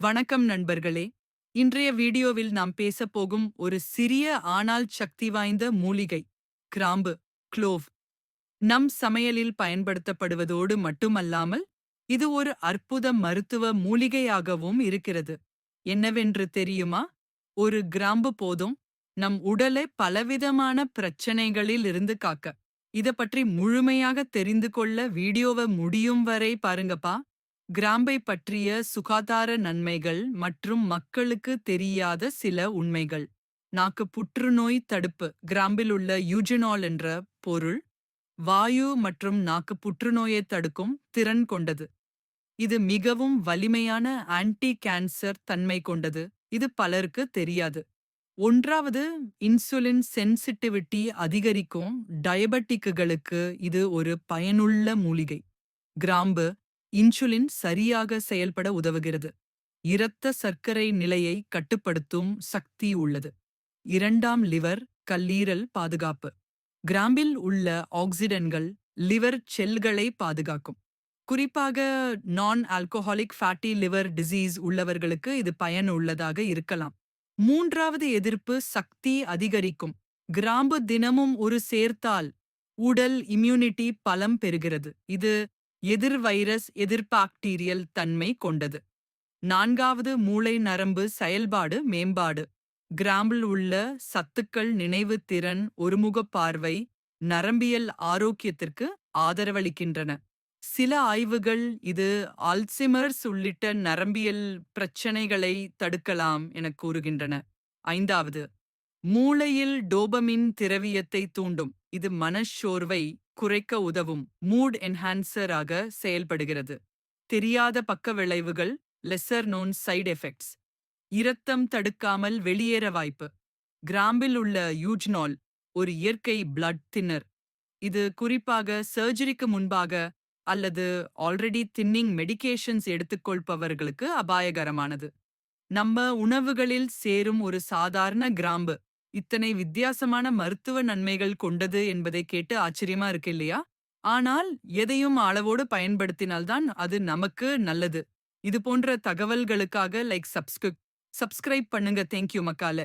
வணக்கம் நண்பர்களே. இன்றைய வீடியோவில் நாம் பேசப் போகும் ஒரு சிறிய ஆனால் சக்தி வாய்ந்த மூலிகை கிராம்பு க்ளோவ். நம் சமையலில் பயன்படுத்தப்படுவதோடு மட்டுமல்லாமல் இது ஒரு அற்புத மருத்துவ மூலிகையாகவும் இருக்கிறது. என்னவென்று தெரியுமா? ஒரு கிராம்பு போதும் நம் உடலை பலவிதமான பிரச்சனைகளில் இருந்து காக்க. இத பற்றி முழுமையாக தெரிந்து கொள்ள வீடியோவை முடியும் வரை பாருங்கப்பா. கிராம்பை பற்றிய சுகாதார நன்மைகள் மற்றும் மக்களுக்கு தெரியாத சில உண்மைகள். நாக்கு புற்றுநோய் தடுப்பு கிராம்பில் உள்ள யூஜினால் என்ற பொருள் வாயு மற்றும் நாக்கு புற்றுநோயை தடுக்கும் திறன் கொண்டது. இது மிகவும் வலிமையான ஆன்டி கேன்சர் தன்மை கொண்டது. இது பலருக்கு தெரியாது. ஒன்றாவது இன்சுலின் சென்சிட்டிவிட்டி அதிகரிக்கும். டயபெட்டிக்குகளுக்கு இது ஒரு பயனுள்ள மூலிகை. கிராம்பு இன்சுலின் சரியாக செயல்பட உதவுகிறது. இரத்த சர்க்கரை நிலையை கட்டுப்படுத்தும் சக்தி உள்ளது. இரண்டாம் லிவர் கல்லீரல் பாதுகாப்பு. கிராம்பில் உள்ள ஆக்சிடன்கள் லிவர் செல்களை பாதுகாக்கும். குறிப்பாக நான் ஆல்கோஹாலிக் ஃபேட்டி லிவர் டிசீஸ் உள்ளவர்களுக்கு இது பயனுள்ளதாக இருக்கலாம். மூன்றாவது எதிர்ப்பு சக்தி அதிகரிக்கும். கிராம்பு தினமும் ஒரு சேர்த்தால் உடல் இம்யூனிட்டி பலம் பெறுகிறது. இது எதிர் வைரஸ் எதிர்பாக்டீரியல் தன்மை கொண்டது. நான்காவது மூளை நரம்பு செயல்பாடு மேம்பாடு. கிராம்பில் உள்ள சத்துக்கள் நினைவு திறன் ஒருமுகப் பார்வை நரம்பியல் ஆரோக்கியத்திற்கு ஆதரவளிக்கின்றன. சில ஆய்வுகள் இது ஆல்சிமர்ஸ் உள்ளிட்ட நரம்பியல் பிரச்சனைகளை தடுக்கலாம் என கூறுகின்றன. ஐந்தாவது மூளையில் டோபமின் திரவியத்தை தூண்டும். இது மனச்சோர்வை குறைக்க உதவும் மூட் என்ஹான்சராக செயல்படுகிறது. தெரியாத பக்க விளைவுகள் லெசர் நோன் சைடு எஃபெக்ட்ஸ் இரத்தம் தடுக்காமல் வெளியேற வாய்ப்பு. கிராம்பில் உள்ள யூஜ்னால் ஒரு இயற்கை பிளட் தின்னர் இது குறிப்பாக சர்ஜரிக்கு முன்பாக அல்லது ஆல்ரெடி தின்னிங் மெடிகேஷன்ஸ் எடுத்துக்கொள்பவர்களுக்கு அபாயகரமானது. நம்ம உணவுகளில் சேரும் ஒரு சாதாரண கிராம்பு இத்தனை வித்தியாசமான மருத்துவ நன்மைகள் கொண்டது என்பதை கேட்டு ஆச்சரியமா இருக்கு இல்லையா? ஆனால் எதையும் அளவோடு பயன்படுத்தினால்தான் அது நமக்கு நல்லது. இது போன்ற தகவல்களுக்காக லைக் சப்ஸ்கிரிப் சப்ஸ்கிரைப் பண்ணுங்க. தேங்க்யூ மக்கால